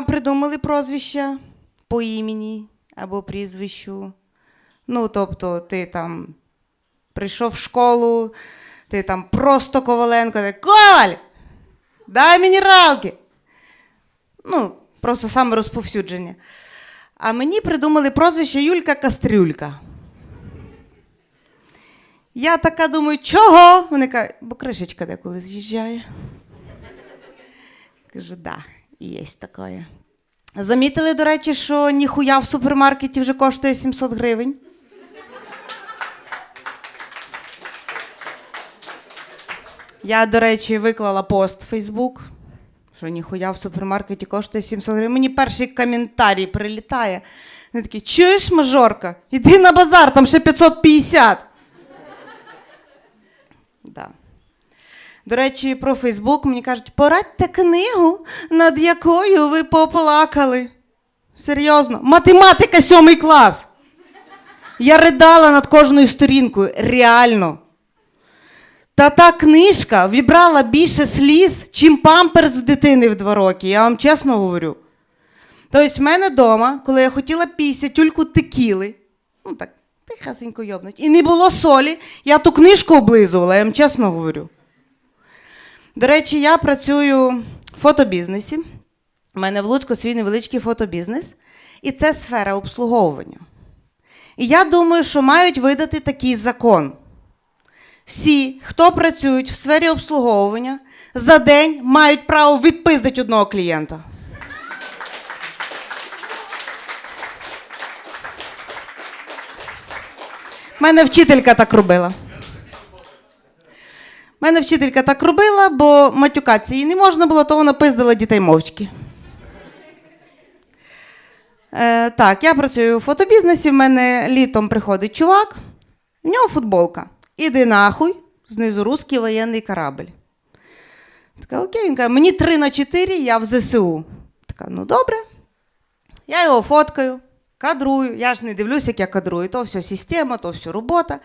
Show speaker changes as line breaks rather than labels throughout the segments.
вам придумали прозвище по імені або прізвищу? Ну, тобто, ти там прийшов в школу, ти там просто Коваленко, ти Коваль! Дай мінералки! Ну, просто саме розповсюдження. А мені придумали прозвище Юлька Кастрюлька. Я така думаю, чого? Вони кажуть, бо кришечка деколи з'їжджає. Кажу, да, є таке. Замітили, до речі, що ніхуя в супермаркеті вже коштує 700 гривень. Я, до речі, виклала пост в Фейсбук, що ніхуя в супермаркеті коштує 700 гривень. Мені перший коментарій прилітає. Вони такі, чуєш, мажорка? Іди на базар, там ще 550. До речі, про Фейсбук мені кажуть, порадьте книгу, над якою ви поплакали. Серйозно, математика сьомий клас. Я ридала над кожною сторінкою, реально. Та та книжка вібрала більше сліз, чим памперс в дитини в два роки, я вам чесно говорю. Тобто, в мене вдома, коли я хотіла після тюльку текіли, ну так, тихесенько йобнуть, і не було солі, я ту книжку облизувала, я вам чесно говорю. До речі, я працюю в фотобізнесі. У мене в Луцьку свій невеличкий фотобізнес, і це сфера обслуговування. І я думаю, що мають видати такий закон. Всі, хто працюють в сфері обслуговування, за день мають право відпиздити одного клієнта. У мене вчителька так робила. Мене вчителька так робила, бо матюкатися їй не можна було, то вона пиздила дітей мовчки. Е, так, я працюю у фотобізнесі. В мене літом приходить чувак, в нього футболка. Іди нахуй, знизу русський воєнний корабль. Така, окей, він каже, мені 3 на 4, я в ЗСУ. Така, ну добре. Я його фоткаю, кадрую. Я ж не дивлюся, як я кадрую. То все система, то все робота.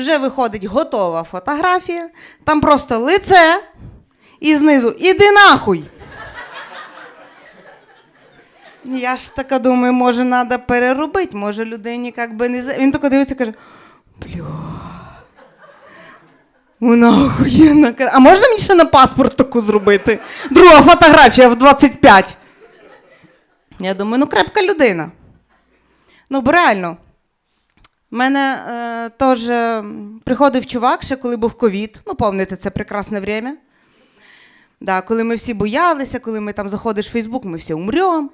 Вже виходить готова фотографія. Там просто лице і знизу іди нахуй. Я ж така думаю, може, треба переробити, може людині як би не. Він тако дивиться і каже: бля. Вона охуєнна. А можна мені ще на паспорт таку зробити? Друга фотографія в 25. Я думаю, ну крепка людина. Ну, бо реально. У мене е, теж приходив чувак, ще коли був ковід. Ну, пам'ятаєте, це прекрасне время. Да, коли ми всі боялися, коли ми там заходиш в Фейсбук, ми всі умремо.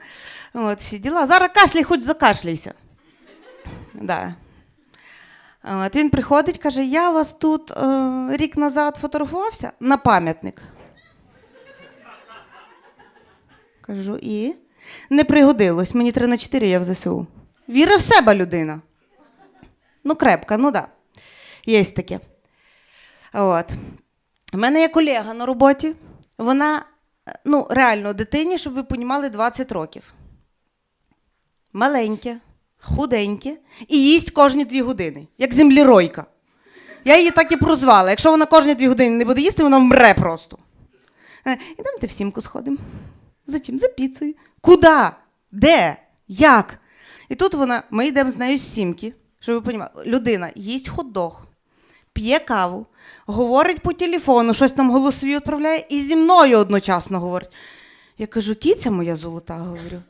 От, всі діла. Зараз кашляй, хоч закашляйся. Да. От, він приходить, каже: я вас тут е, рік назад фотографувався на пам'ятник. Кажу, і? Не пригодилось. Мені 3 на 4, я в ЗСУ. Віри в себе людина. Ну, крепка, ну да. Є таке. От. У мене є колега на роботі. Вона, ну, реально, дитині, щоб ви понімали, 20 років. Маленьке, худеньке і їсть кожні дві години, як землеройка. Я її так і прозвала. Якщо вона кожні дві години не буде їсти, вона вмре просто. Е, Ідемте в сімку сходимо. За чим? За піцею. Куда? Де? Як? І тут вона, ми йдемо з нею з сімки, щоб ви понімали, людина їсть хот-дог, п'є каву, говорить по телефону, щось там голосові відправляє, і зі мною одночасно говорить. Я кажу, кіця моя золота, говорю.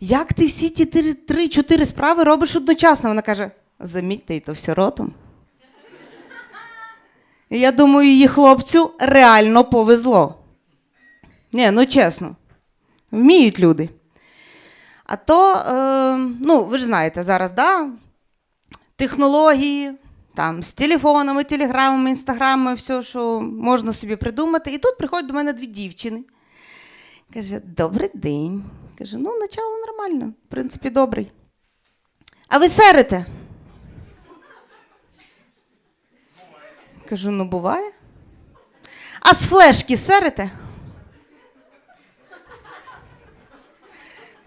Як ти всі ті три- три-чотири справи робиш одночасно? Вона каже: замітьте, і то все ротом. І я думаю, її хлопцю реально повезло. Ні, ну чесно, вміють люди. А то, е, ну, ви ж знаєте, зараз, да, технології, там, з телефонами, телеграмами, інстаграмами, все, що можна собі придумати. І тут приходять до мене дві дівчини. Каже, добрий день. Каже, ну, начало нормально, в принципі, добрий. А ви серите? Кажу, ну буває. А з флешки серите?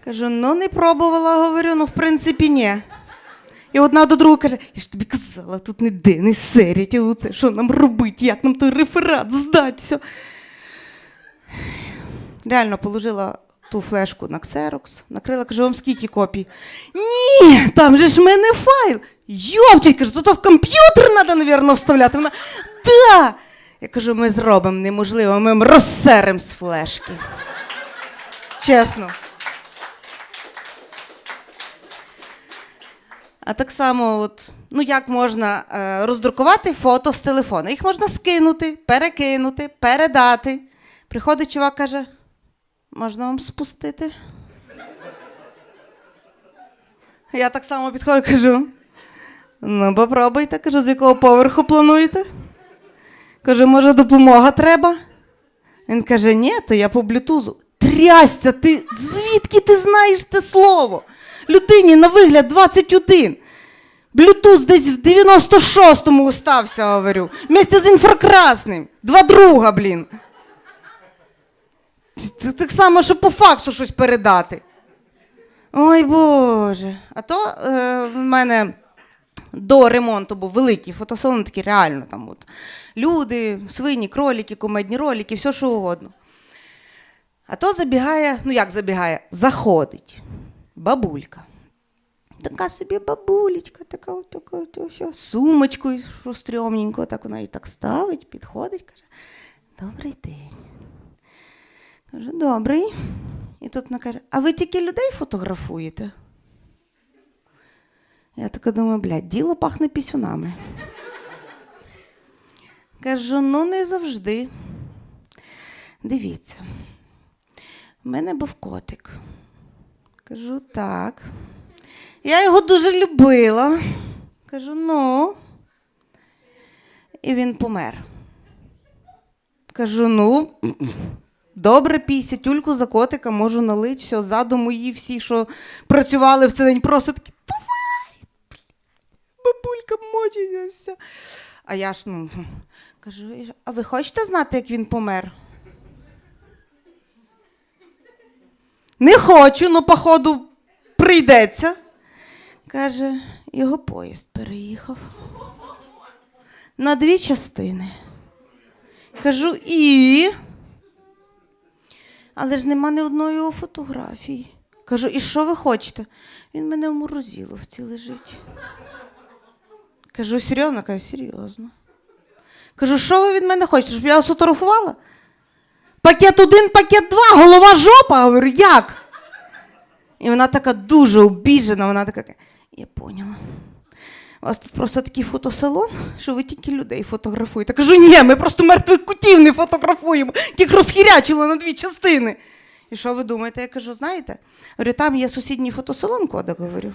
Кажу, ну не пробувала, говорю, ну в принципі, ні. І одна до другої каже: я ж тобі казала, тут ніде не серять, оце що нам робити, як нам той реферат здати. Реально положила ту флешку на ксерокс, накрила, кажу, вам скільки копій? Ні, там же ж в мене файл. Йопчик, кажу, то, то в комп'ютер треба, навірно, вставляти. Вона, да. Я кажу, ми зробимо неможливо, ми розсеремо з флешки. Чесно. А так само, от, ну як можна е, роздрукувати фото з телефона? Їх можна скинути, перекинути, передати. Приходить чувак, каже, можна вам спустити? Я так само підходжу, кажу. Ну, попробуйте, кажу, з якого поверху плануєте? Кажу, може, допомога треба? Він каже, ні, то я по блютузу. Трясся, ти звідки ти знаєш те слово? Людині на вигляд 21. Блютуз десь в 96-му устався, говорю. Вместе з інфракрасним. Два друга, блін. Це так само, що по факсу щось передати. Ой Боже. А то е, в мене до ремонту був великий фотосалон, такий реально там от. Люди, свині, кролики, комедні ролики, все що угодно. А то забігає, ну як забігає, заходить бабулька. Така собі бабулечка, така, от, така, от, ось, сумочкою, стрьомненько, так вона і так ставить, підходить, каже: Добрий день. Каже, добрий. І тут вона каже: А ви тільки людей фотографуєте? Я така думаю, блядь, діло пахне пісюнами. Кажу, ну не завжди. Дивіться, в мене був котик. Кажу, так. Я його дуже любила. Кажу, ну. І він помер. Кажу, ну, добре, 50 тюльку за котика можу налити, все, ззаду мої всі, що працювали в цей день, просто такі, давай, бабулька мочиться все. А я ж, ну, кажу, а ви хочете знати, як він помер? Не хочу, ну, походу, прийдеться. Каже, його поїзд переїхав. На дві частини. Кажу, і. Але ж нема ні одної його фотографії. Кажу, і що ви хочете? Він мене в морозиловці лежить. Кажу, серйозно? Каже, серйозно. Кажу, що ви від мене хочете, щоб я вас? Пакет один, пакет два, голова жопа. Говорю, як? І вона така дуже обіжена, вона така, я поняла. У вас тут просто такий фотосалон, що ви тільки людей фотографуєте. Кажу, ні, ми просто мертвих котів не фотографуємо, яких розхірячили на дві частини. І що ви думаєте? Я кажу, знаєте? Говорю, там є сусідній фотосалон, кодек, говорю.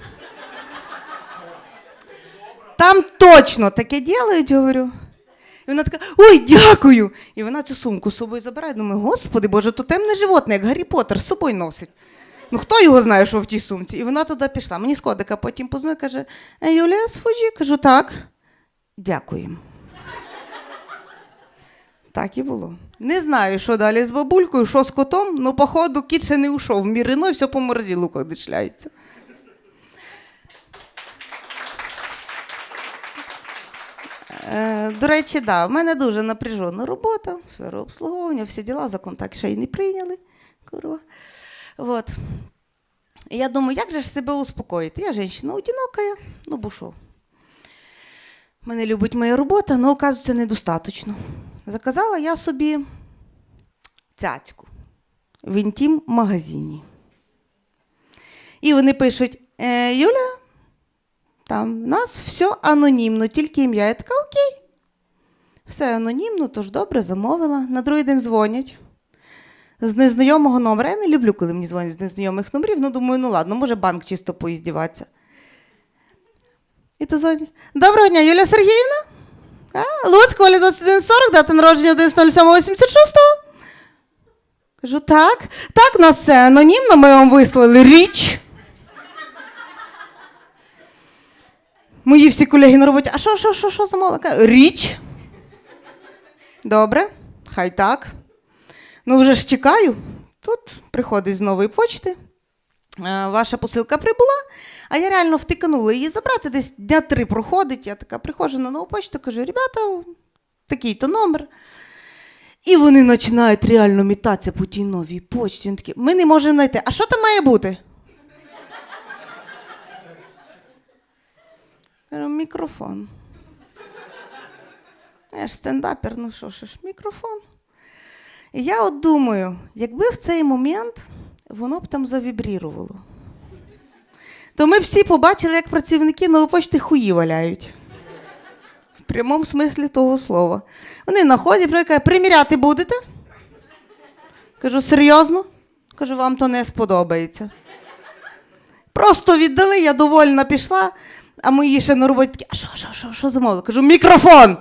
Там точно таке ділають, говорю. І вона така, ой, дякую. І вона цю сумку з собою забирає. Думаю, господи, боже, то темне животне, як Гаррі Поттер, з собою носить. Ну хто його знає, що в тій сумці? І вона туди пішла. Мені з кодика потім позвонила, каже, «Е, Юлія Сфуджі? Кажу, так. Дякуємо. Так і було. Не знаю, що далі з бабулькою, що з котом, ну, походу, кіт ще не ушов. Мірино і все по морзілуках дишляється. Е, До речі, да, в мене дуже напряжена робота, сфера обслуговування, всі діла, закон так ще й не прийняли. Курва. Вот. І я думаю, як же ж себе успокоїти? Я жінка одинокая, ну бо що? Мене любить моя робота, але, оказується, недостаточно. Заказала я собі цяцьку в інтім магазині. І вони пишуть: е, Юля, там в нас все анонімно, тільки ім'я. Я така, окей. Все анонімно, тож добре, замовила. На другий день дзвонять. З незнайомого номера. Я не люблю, коли мені дзвонять з незнайомих номерів. Ну, думаю, ну ладно, може банк чисто поїздіватися. І то дзвонять. Доброго дня, Юлія Сергіївна? А, Луцьк, Оля 2140, дата народження 11.07.86. Кажу, так. Так, у нас все анонімно, ми вам вислали річ. Мої всі колеги на роботі. А що, що, що, що? Кажу, Річ. Добре, хай так. Ну, вже ж чекаю. Тут приходить з нової почти. Е, Ваша посилка прибула, а я реально втиканула її забрати. Десь дня три проходить. Я така приходжу на нову почту, кажу, ребята, такий-то номер. І вони починають реально мітатися по тій новій почті. Вони такі, ми не можемо знайти. А що там має бути? Кажу, мікрофон. Я ж стендапер, ну що ж, мікрофон. І я от думаю, якби в цей момент воно б там завібрірувало, то ми всі побачили, як працівники нової почти хуї валяють. В прямому смислі того слова. Вони находять, кажуть, приміряти будете? Кажу, серйозно? Кажу, вам то не сподобається. Просто віддали, я довольна пішла, а мої ще на роботі такі, а що, що, що, що замовили? Кажу, мікрофон!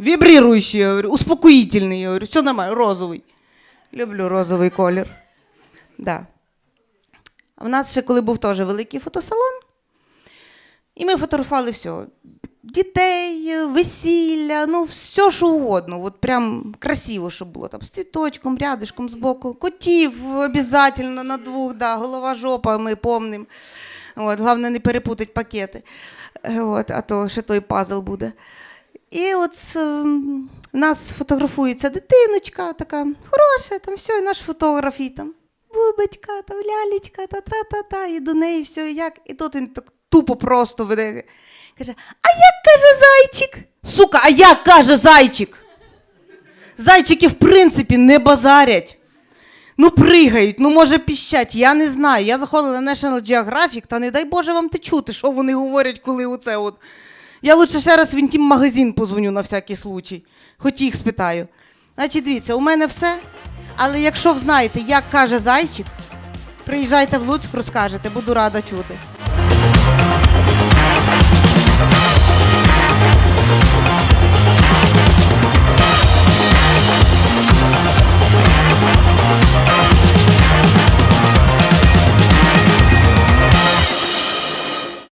Вібріруючий, я говорю, успокоїтельний, я говорю, все нормально, розовий. Люблю розовий колір. Да. В нас ще коли був теж великий фотосалон, і ми фотографували все. Дітей, весілля, ну все, що угодно. От прям красиво, щоб було там з цвіточком, рядишком збоку. Котів обов'язково на двох, да, голова жопа, ми помним. От, головне не перепутати пакети. От, а то ще той пазл буде. І от нас фотографується дитиночка, така хороша, там все, і наш фотограф, і там бубочка, там лялечка, та тра та та і до неї все, і як. І тут він так тупо просто веде. Каже: А як каже зайчик? Сука, а як каже зайчик? Зайчики, в принципі, не базарять. Ну, пригають, ну може піщать, я не знаю. Я заходила на National Geographic, та не дай Боже вам те чути, що вони говорять, коли оце от. Я лучше ще раз в інтім магазин позвоню на всякий случай. Хоч їх спитаю. Значить, дивіться, у мене все. Але якщо знаєте, як каже зайчик, приїжджайте в Луцьк, розкажете, буду рада чути.